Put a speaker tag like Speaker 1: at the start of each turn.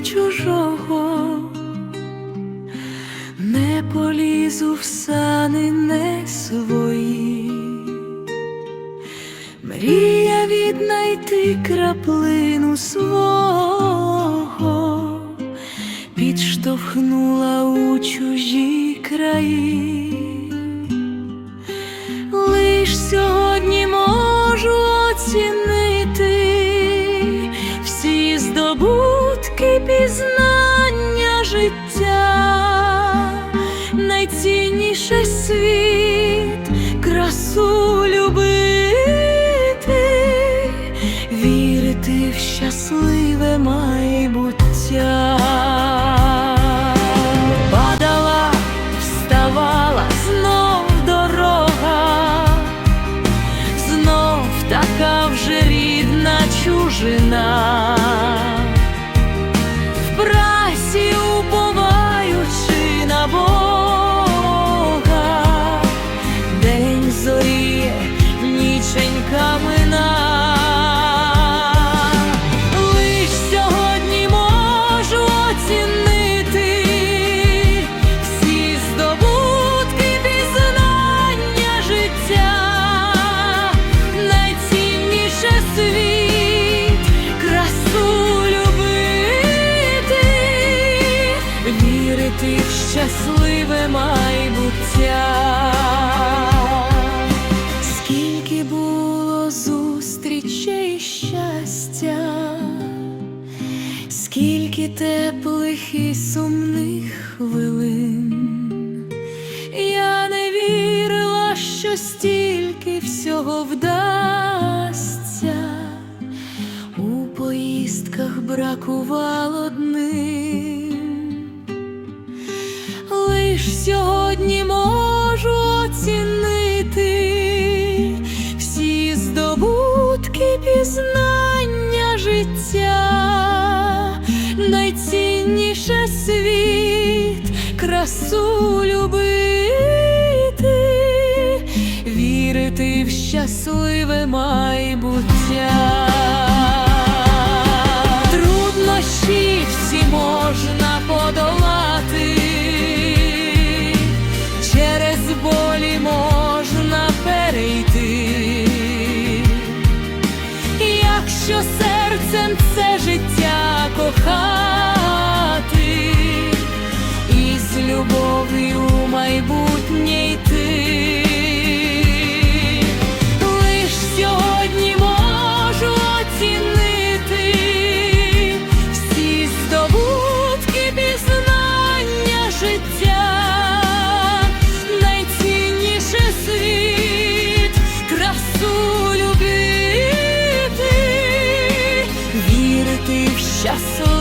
Speaker 1: чужого, не полізу в сани не свої, мрія віднайти краплину свого, підштовхнула у чужі краї. Щасливе майбуття. Скільки було зустрічей щастя, скільки теплих і сумних хвилин, я не вірила, що стільки всього вдасться, у поїздках бракувало днин. Сьогодні можу оцінити всі здобутки пізнання життя, найцінніше світ, красу любити, вірити в щасливе майбуття. що серцем це життя кохати і з любов. just so